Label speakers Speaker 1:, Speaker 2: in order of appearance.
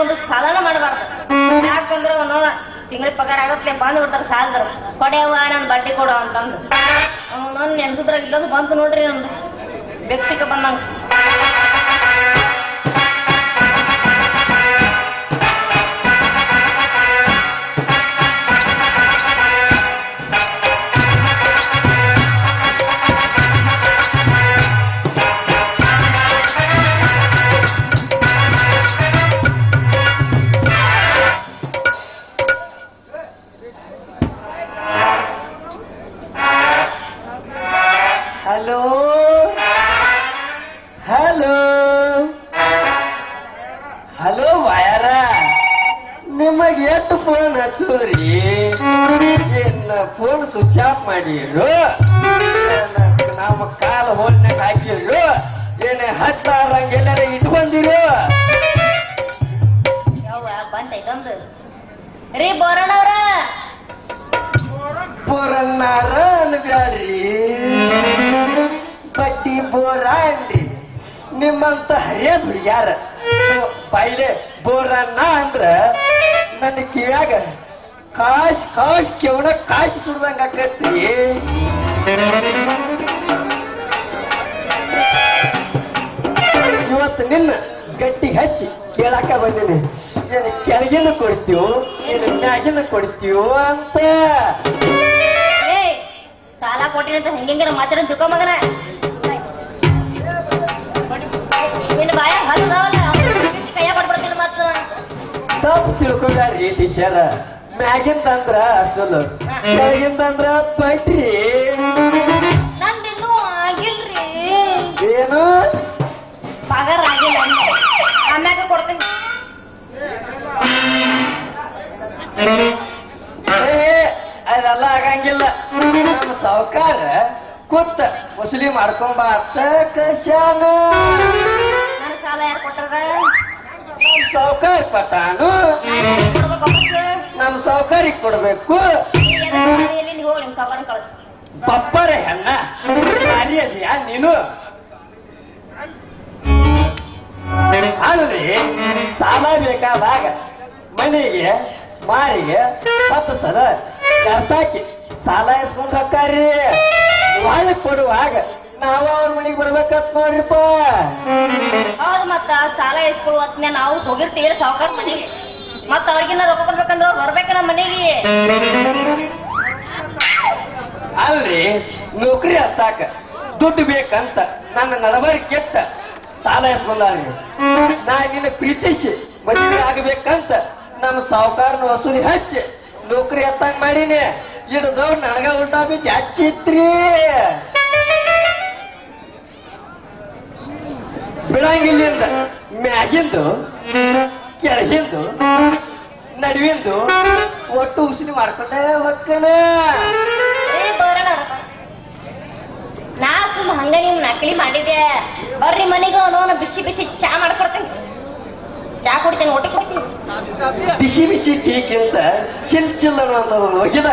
Speaker 1: ಒಂದು ಮಾಡಬಾರ್ದು. ಯಾಕಂದ್ರೆ ತಿಂಗಳಿಗೆ ಪಗಾರ ಆಗತ್ತೆ ಬಂದು ಬಿಡ್ತಾರೆ ಸಾಲದ್ರು ಕೊಡೆಯವ್ವ ನಾನು ಬಡ್ಡಿ ಕೊಡು ಅಂತಂದು. ಅವನು ನೆನ್ಸುದ್ರಾಗ ಇಲ್ಲೊಂದು ಬಂತು ನೋಡ್ರಿ ನಮ್ದು ಬೆಕ್ಸಿಕ ಬಂದಂಗ.
Speaker 2: ಹಲೋ. ಹಲೋ. ಹಲೋ ವಾಯರ. ನಿಮಗೆ ಎಷ್ಟು ಫೋನ್ ಹಚ್ಚೋರಿ ಏನ್ ಫೋನ್ ಸ್ವಿಚ್ ಆಫ್ ಮಾಡಿರು ನಮ್ಮ ಕಾಲ ಹೋಲ್ನಾಗ ಹಾಕಿರು ಏನೇ ಹತ್ತಾರಂಗೆಲ್ಲರ ನಿಮ್ಮಂತ ಹರಿಯ ಹುಡುಗ್ಯಾರ ಪೈಲೆ ಬೋರನ್ನ ಅಂದ್ರ ನನ್ನ ಕಿವ್ಯಾಗ ಕಾಶ್ ಕಾಶ್ ಕೆವಣ ಕಾಶ್ ಸುಡ್ದಂಗ ಆಕೈತಿ ಇವತ್ತು ನಿನ್ನ ಗಟ್ಟಿ ಹಚ್ಚಿ ಕೇಳಾಕ ಬಂದಿನಿ. ಏನು ಕೆಳಗಿನ ಕೊಡ್ತೀವೋ ಏನು ಮ್ಯಾಗಿನ ಕೊಡ್ತೀವೋ ಅಂತ.
Speaker 1: ಸಾಲ ಕೊಟ್ಟಿನ ಅಂತ ಹೆಂಗೆಂಗಿನ ಮಾತಾಡೋ
Speaker 2: ತಿಳ್ಕೊಂಡ್ರಿ ಟೀಚರ್ ಮ್ಯಾಗಿಂದ ಅಂದ್ರ ಅಸಲು ಕೆಳಗಿಂದ ಅಂದ್ರ ಪಟ್ರಿ
Speaker 1: ನಂದಿನ್ನೂ ಆಗಿಲ್ರಿ.
Speaker 2: ಏನು?
Speaker 1: ಪಗಾರ ಆಗಿಲ್ಲ. ಆಮ್ಯಾಗ ಕೊಡ್ತೀನಿ.
Speaker 2: ಅದೆಲ್ಲ ಆಗಂಗಿಲ್ಲ. ನಮ್ಮ ಸಾವುಕಾರ ಕೂತ ವಸೂಲಿ ಮಾಡ್ಕೊಂಬ ಅಂತ ಕಶಾನ.
Speaker 1: ನನ್ನ ಸಾಲ ಯಾರು ಕೊಟ್ಟಾರ
Speaker 2: ಸಾವುಕಾರ ಪಟಾನು ನಮ್ ಸಾವುಕಾರಿಗೆ ಕೊಡ್ಬೇಕು. ಬಪ್ಪರ ಹೆಣ್ಣ. ಭಾರಿ ನೀನು? ಅಲ್ರಿ ಸಾಲ ಬೇಕಾದಾಗ ಮನೆಗೆ, ಮಾರಿಗೆ ಹತ್ತು ಸಲ ಕರ್ತಾಕಿ. ಸಾಲ ಇಸ್ಕೊಂಡ್ ಒಳ್ಳೆ ಕೊಡುವಾಗ ನಾವ ಅವ್ರ ಮನೆಗೆ ಬರ್ಬೇಕಂತ ನೋಡ್ರಿಪ್ಪ.
Speaker 1: ಹೌದ್ ಮತ್ತ ಸಾಲ ಇಸ್ಕೊಳ್ಳುವ ಹೊತ್ನ್ಯಾಗ ನಾವು ಹೋಗಿರ್ತೀವಿ ಸಾವುಕಾರ ಮನೆಗೆ. ಮತ್ತ ಅವ್ರಿಗಿನ್ನ ರೊಕ್ಕ ಕೊಡ್ಬೇಕಂದ್ರ ಅವ್ರು ಬರ್ಬೇಕ ನಮ್ಮ ಮನೆಗೆ.
Speaker 2: ಅಲ್ರಿ ನೌಕರಿ ಹತ್ತಾಕ ದುಡ್ಡು ಬೇಕಂತ ನನ್ನ ನಡಬರಿ ಕೆತ್ತ ಸಾಲ ಎಸ್ಕೊಂಡ್ರಿ ನಾ ನಿನ್ನ ಪ್ರೀತಿಸಿ ಮದುವೆ ಆಗ್ಬೇಕಂತ ನಮ್ಮ ಸಾವುಕಾರನ ವಸೂಲಿ ಹಚ್ಚಿ ನೌಕರಿ ಹತ್ತಾಕ ಮಾಡೀನಿ. ಇಡದವ್ ನನಗ ಉಲ್ಟಾ ಬಿದ್ದು ಹಚ್ಚಿತ್ರಿ ಬಿಡಂಗಿಲ್ಲಿಂದ ಮ್ಯಾಗಿಂದು ಕೆಳಗಿಂದು ನಡುವಿಂದು ಒಟ್ಟು ಉಸಿರಿ ಮಾಡ್ಕೊಂಡೆ ಹೊಕ್ಕನ.
Speaker 1: ನಾ ಸುಮ್ಮ ಹಂಗ ನೀವು ನಕಲಿ ಮಾಡಿದೆ ಬರ್ರಿ ಮನೆಗೆ ಅವನು ಬಿಸಿ ಬಿಸಿ ಚಾ ಮಾಡ್ಕೊಡ್ತೇನೆ. ಚಾ ಕೊಡ್ತೇನೆ ಒಟ್ಟು ಕೊಡ್ತೀನಿ.
Speaker 2: ಬಿಸಿ ಬಿಸಿ ಟೀಕಿಂತ ಚಿಲ್ ಚಿಲ್ ಅನ್ನೋದು ಹೋಗಿಲ್ಲ